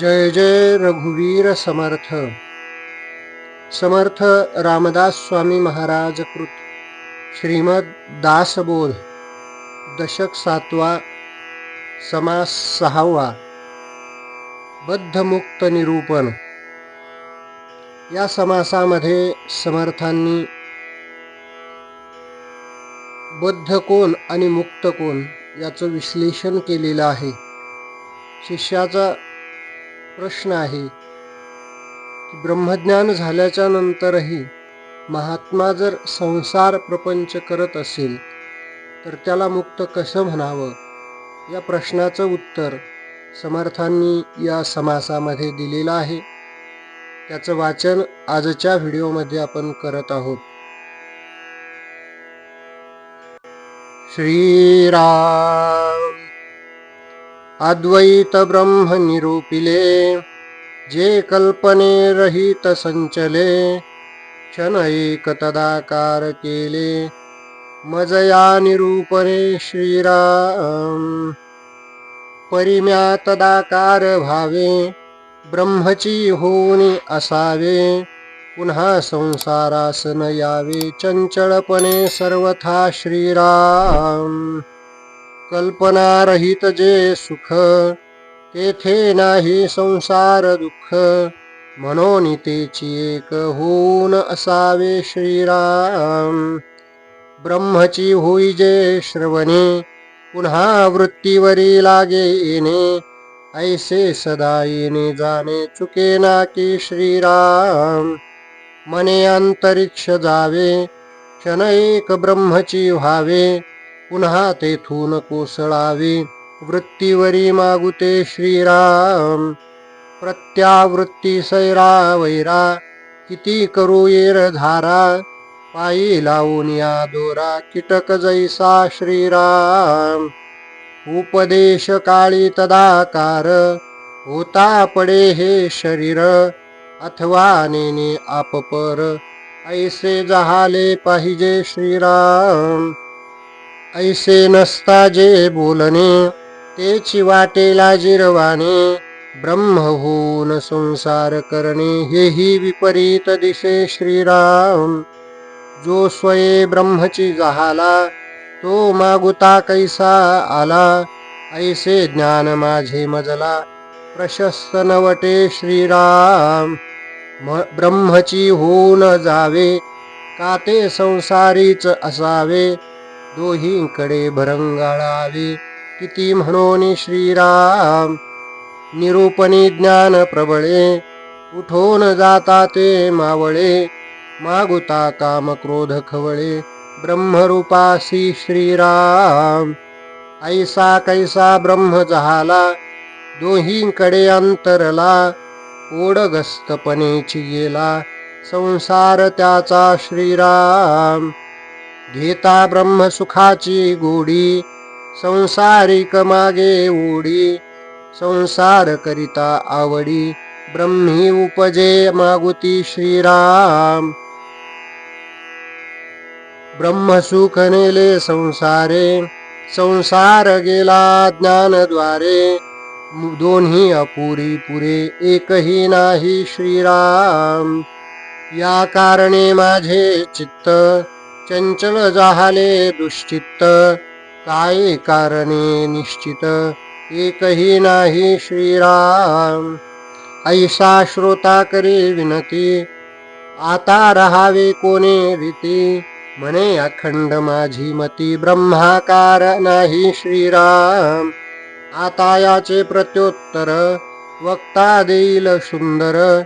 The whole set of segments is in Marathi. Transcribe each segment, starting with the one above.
जय जय रघुवीर समर्थ। समर्थ रामदास स्वामी महाराज कृत। श्रीमद दासबोध। दशक सातवा। समास सहावा। बद्धमुक्त निरूपण। या समासामध्ये समर्थांनी बद्ध कोण आणि मुक्त कोण याचं विश्लेषण केलेलं आहे. शिष्याचा प्रश्न आहे. की ब्रह्मज्ञान झाल्याच्या नंतरही महात्मा जर संसार प्रपंच करत असेल तर त्याला मुक्त कसं म्हणावं? या प्रश्नाचं उत्तर समर्थांनी या समासामध्ये दिलेलं आहे. त्याचं वाचन आजच्या व्हिडिओमध्ये आपण करत आहोत. श्रीराम अद्वैत ब्रह्म निरूपिले जे कल्पने रहित संचले क्षण एक तदाकार केले. मजया निरूपणे श्रीराम. परिम्या तदाकार भावे ब्रह्मची होऊनी असावे. पुन्हा संसारासन यावे चंचळपणे सर्वथा श्रीराम. कल्पनारहित जे सुख तेथे नाही संसार दुःख. म्हणून तेची एक होऊन असावे श्रीराम. ब्रह्मची होई जे श्रवणे पुन्हा वृत्तीवरी लागे येणे. ऐसे सदा येणे जाणे चुके ना की श्रीराम. मने अंतरिक्ष जावे क्षण एक ब्रह्मची व्हावे. पुन्हा तेथून कोसळावे. वृत्तीवरी मागुते श्रीराम. प्रत्यावृत्ती सैरा वैरा. किती करू येर धारा पायी लावून या दोरा. कीटक जैसा श्रीराम. उपदेश काळी तदाकार. होता पडे हे शरीर. अथवा नेने आपपर ऐसे जहाले पाहिजे श्रीराम. ऐसे नसता जे बोलणे तेची वाटेला जिरवाने ब्रह्म होऊन संसार करणे हेही विपरीत दिसे श्रीराम. जो स्वये ब्रह्मची जहाला तो मागुता कैसा आला ऐसे ज्ञान माझे मजला प्रशस्त नवटे श्रीराम. म- ब्रह्मची होऊन जावे का ते संसारीच असावे? दोहींकडे भरंगाळावे. किती म्हणून श्रीराम. निरूपणी ज्ञान प्रबळे. उठून जाता ते मावळे. मागुता काम क्रोध खवळे. ब्रह्मरूपासी श्रीराम. ऐसा कैसा ब्रह्म जहाला. दोहींकडे अंतरला. ओढगस्तपणेची गेला संसार त्याचा श्रीराम. घेता ब्रह्मसुखाची गोडी संसारिक मागे ओढी संसार करिता आवडी ब्रह्मी उपजे मागुती श्रीराम. ब्रह्मसुख नेले संसारे संसार गेला ज्ञानद्वारे दोन्ही अपुरी पुरे एकही नाही श्रीराम. या कारणे माझे चित्त चंचल जाहले दुश्चित्त काय कारणे निश्चित? एकही नाही श्रीराम. ऐसा श्रोता करे विनती आता रहावे कोणे रीती म्हणे अखंड माझी मती ब्रह्माकार नाही श्रीराम. आता याचे प्रत्युत्तर वक्ता देईल सुंदर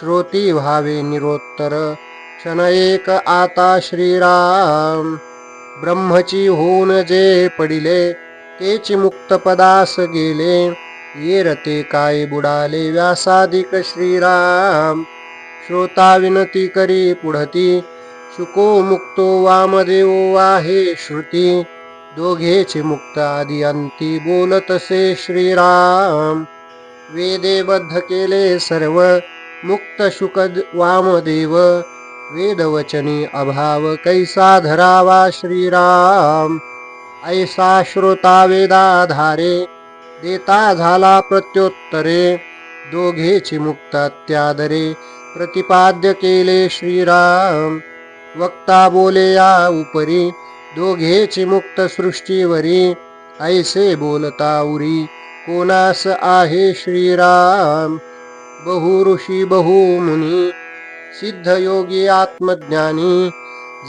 श्रोती व्हावे निरोत्तर. क्षण एक आता श्रीराम. ब्रह्मची होऊन जे पडिले तेच मुक्त पदास गेले. येरते काय बुडाले व्यासाधिक श्रीराम. श्रोता विनती करी पुढती शुको मुक्तो वामदेव वाहे श्रुती. दोघेचे मुक्त आदी अंती बोलतसे श्रीराम. वेदे बद्ध केले सर्व मुक्त शुकद वामदेव. वेदवचनी अभाव कैसा धरावा श्रीराम? ऐसा श्रोता वेदाधारे देता झाला प्रत्युत्तरे दोघेची मुक्ता त्यादरे प्रतिपाद्य केले श्रीराम. वक्ता बोले या उपरी दोघेची मुक्त सृष्टीवरी ऐसे बोलता उरी कोणास आहे श्रीराम? बहु ऋषी बहु मुनी सिद्ध योगी आत्मज्ञानी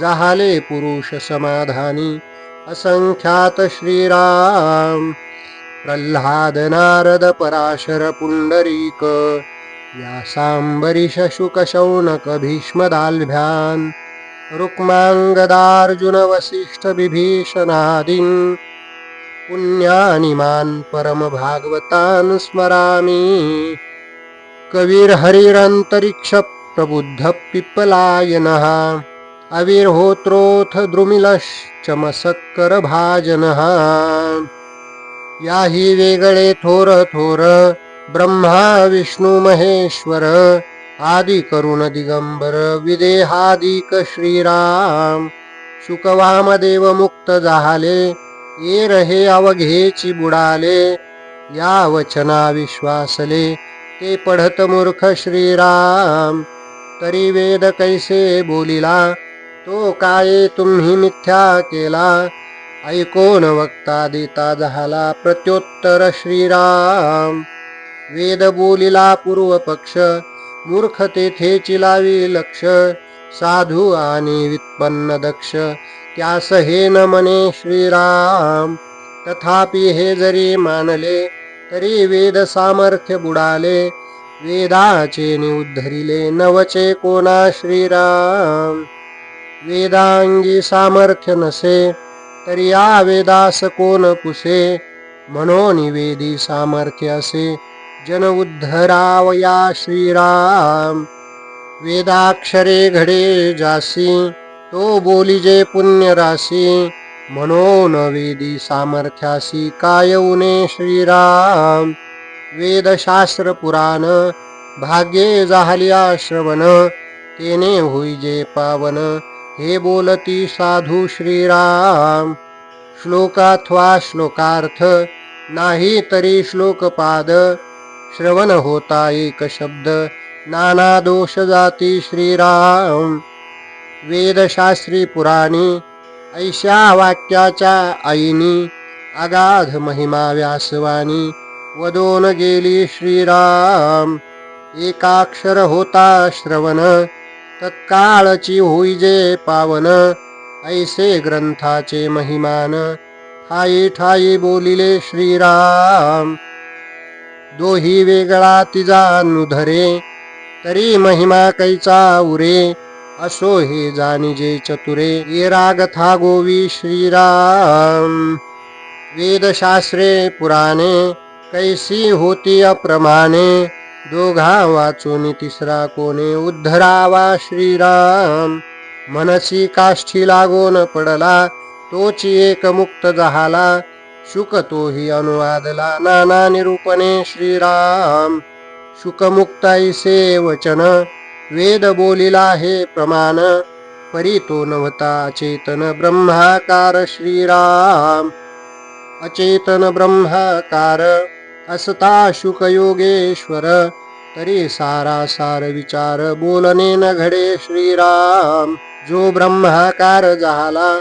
जाहाले पुरुष समाधानी असंख्यात श्रीराम प्रल्हाद नारद पराशर पुंडरीक व्यासांबरीश शुक शौनक भीष्मदाल्भ्यान रुक्मांगदार्जुन वसिष्ठ बिभीषणादीन पुण्यानिमान् परम स्मरामि। कवीरहरिरन्तरिक्ष प्रबुद्ध पिप्पलायनः अविर्होत्रोऽथ द्रुमिलश्चमसक्कर भाजनः याही वेगळे थोर थोर ब्रह्मा विष्णू महेश्वर आदिकरुण दिगंबर विदेहादिक श्रीराम। शुकवामदेव मुक्त झाले ये रहे अवघेची बुडाले। या वचना विश्वासले ते पढत मूर्ख श्रीराम। तरी वेद कैसे बोलिला? तो काय तुम्ही मिथ्या केला? ऐकोन वक्ता देता झाला प्रत्युत्तर श्रीराम. वेद बोलिला पूर्व पक्ष मूर्ख तेथे चिलावी लक्ष. साधू आणि वित्पन्न दक्ष त्यास हे न मने श्रीराम. तथापि हे जरी मानले तरी वेद सामर्थ्य बुडाले. वेदाचे निउद्धरिले नवचे कोणा श्रीराम? वेदांगी सामर्थ्य नसे तरी या वेदास कोण पुसे? म्हणून वेदी सामर्थ्य असे जन उद्धरावया श्रीराम. वेदाक्षरे घडे जासी तो बोलिजे पुण्य राशी म्हणून वेदी सामर्थ्यासी काय उने श्रीराम. वेदशास्त्र पुराण भाग्ये जाहलिया श्रवण तेने होईजे पावन हे बोलती साधू श्रीराम। श्लोकाथवा श्लोकार्थ नाही तरी श्लोकपाद श्रवण होता एक शब्द नाना दोष जाती श्रीराम। वेदशास्त्री पुराणी ऐशा वाक्याच्या आईनी अगाध महिमा व्यासवाणी वदोन गेली श्रीराम. एकाक्षर होता श्रवण तत्काळची होईजे पावन. ऐसे ग्रंथाचे महिमान ठाई ठाई बोलिले श्रीराम. दोही वेगळा तिजा नुधरे तरी महिमा कैचा उरे. असो हे जानिजे चतुरे ये रागथा गोवी श्रीराम. वेदशास्त्रे पुराणे कैसी होती अप्रमाणे? दोघा वाचून तिसरा कोणे उद्धरावा श्रीराम. मनसी काष्ठी लागून पडला तोची एक मुक्त जहाला. शुक तोही अनुवादला नाना निरूपणे श्रीराम. शुकमुक्ताईसे वचन वेद बोलिला हे प्रमाण. परी तो नव्हता चेतन ब्रह्माकार श्रीराम. अचेतन ब्रह्माकार असता शुक योगेश्वर तरी सारा सार विचार बोलणे न घडे श्रीराम। जो ब्रह्माकार झाला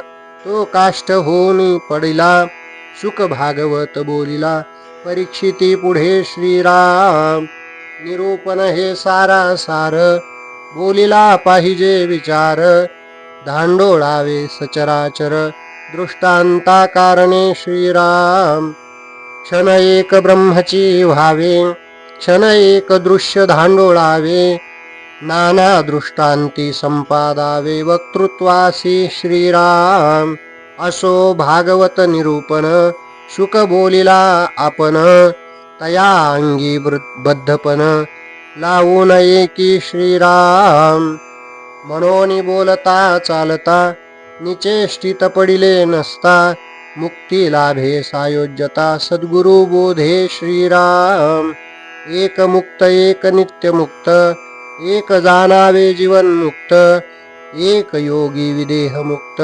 तो काष्ट होऊन पडिला। शुक भागवत बोलिला परीक्षिती पुढे श्रीराम। निरूपण हे सारा सार बोलिला पाहिजे विचार। धांडोळावे सचराचर दृष्टांता कारणे श्रीराम। क्षण एक ब्रह्मची व्हावे क्षण एक दृश्य धांडोळावे नाना दृष्टांती संपादावे वक्तृत्वासी श्रीराम असो भागवत निरूपण शुक बोलिला आपण तया अंगी बद्धपण लावू नये की श्रीराम म्हणून बोलता चालता निचेष्टित पडिले नसता मुक्ती लाभे सायोज्यता सद्गुरु बोधे श्रीराम। एक मुक्त एक नित्य मुक्त एक जाणावे जीवन मुक्त एक योगी विदेह मुक्त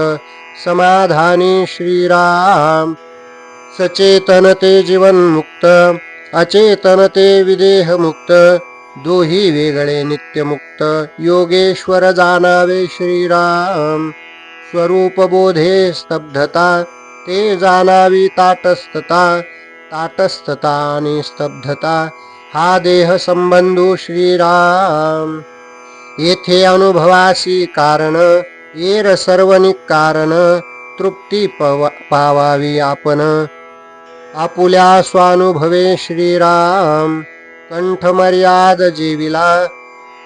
समाधानी श्रीराम। सचेतन ते जीवन मुक्त अचेतन ते विदेह मुक्त दोही वेगळे नित्यमुक्त योगेश्वर जानावे श्रीराम। स्वरूप बोधे स्तब्धता ते जाणावी ताटस्थता ताटस्थता आणि स्तब्धता. हा देह संबंधू श्रीराम. येथे अनुभवासी कारण येर सर्वनिक कारण तृप्ती पवा पावावी आपण. आपुल्या स्वानुभवे श्रीराम. कंठ मर्याद जेविला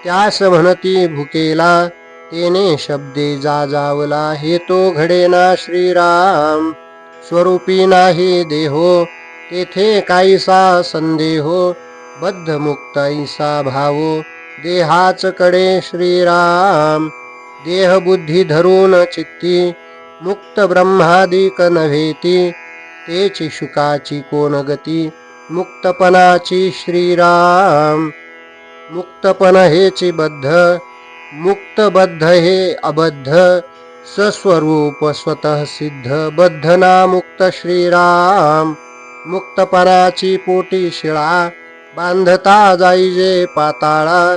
त्यास म्हणती भुकेला तेने शब्दे जाजावला हे तो घडेना श्रीराम. स्वरूपी नाही देहो तेथे काहीसा संदेहो बद्ध मुक्त ऐसा भावो देहाच कडे श्रीराम देह बुद्धी धरून चित्ती मुक्त ब्रह्मादिक नव्हेती तेची शुकाची कोण गती मुक्तपणाची श्रीराम. मुक्तपण हेची बद्ध मुक्तबद्ध हे अबद्ध सस्वरूप स्वतः सिद्ध बद्धना मुक्त श्रीराम मुक्तपणाची पोटी शिळा बांधता जाईजे पाताळा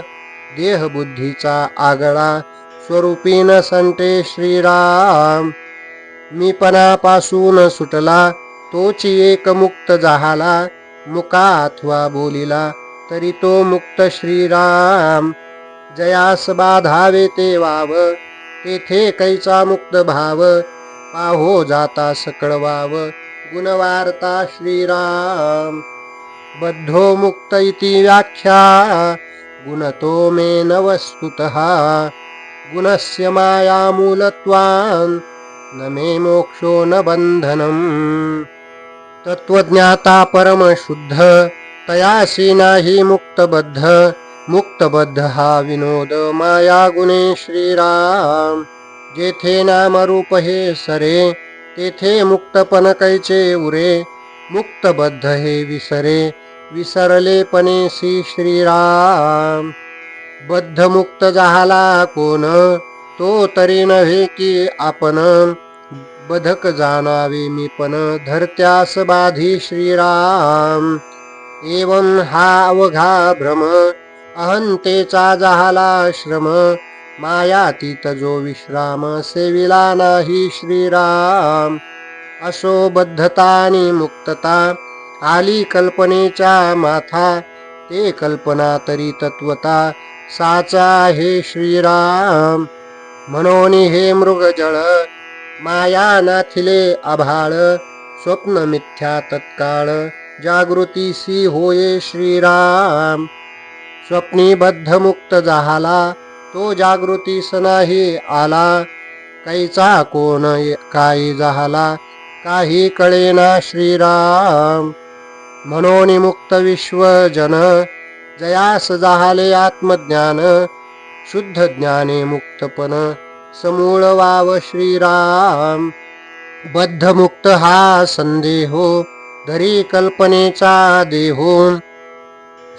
देह बुद्धीचा आगळा स्वरूपीन संते श्रीराम. मीपणापासून सुटला तोची एक मुक्त जाहाला मुका अथवा बोलिला तरी तो मुक्त श्रीराम. जयास बाधावे ते वाव तेथे कैचा मुक्त भाव. पाहो जाता सकळ वाव. गुणवार्ता श्रीराम. बद्धो मुक्त इति व्याख्या. गुणतो मे न वस्तुतः. गुणस्य माया मूलत्वान् न मे मोक्षो न बंधनम् तत्वज्ञाता परमशुद्ध. तयासी नाही मुक्तबद्ध. मुक्तबद्ध हा विनोद माया गुणे श्रीराम। जेथे नामरूप हे सरे तेथे मुक्तपण कैचे उरे। मुक्तबद्ध हे विसरे विसरलेपणेसी श्रीराम। बद्ध मुक्त झाला कोण तो तरी नव्हे की आपण। बधक जाणावे मी पण धरत्यास बाधी श्रीराम। एवं हा अवघा भ्रम अहंतेचा झाला आश्रम मायातीत जो विश्राम सेविला नाही श्रीराम. असो बद्धता आणि मुक्तता आली कल्पनेच्या माथा ते कल्पना तरी तत्वता साचा हे श्रीराम. म्हणून हे मृगजळ माया नाथिले आभाळ स्वप्न मिथ्या तत्काळ जागृतीसी होये श्रीराम. स्वप्नीबद्धमुक्त मुक्त झाला तो जागृतीस नाही आला. कैचा कोण काही झाला काही कळेना श्रीराम. म्हणून मुक्त विश्व जन जयास जाहले आत्मज्ञान शुद्ध ज्ञाने मुक्तपण समूळ वाव श्रीराम. बद्ध मुक्त हा संदेहो धरी कल्पनेचा देहो.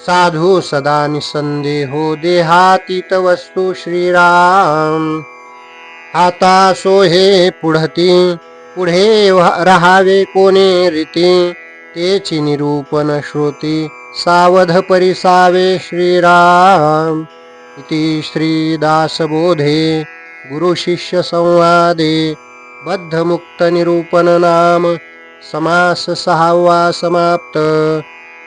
साधू सदा निसंदेहो देहातीत वस्तू श्रीराम. आता सोहे पुढती पुढे रहावे कोणे रीती? तेची निरूपण श्रोती सावध परिसावे श्रीराम. इति श्रीदासबोधे गुरुशिष्य संवादे बद्धमुक्त निरूपण नाम समास सहावा समाप्त.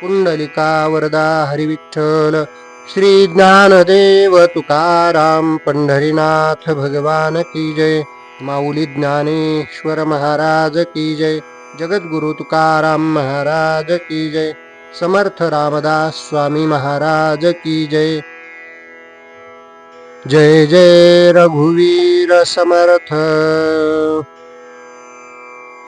पुंडलिका वरदा हरिविठ्ठल श्री ज्ञानदेव तुकाराम पंढरीनाथ भगवान की जय। माऊली ज्ञानेश्वर महाराज की जय। जगद्गुरु तुकाराम महाराज की जय। समर्थ रामदास स्वामी महाराज की जय। जय जय रघुवीर समर्थ।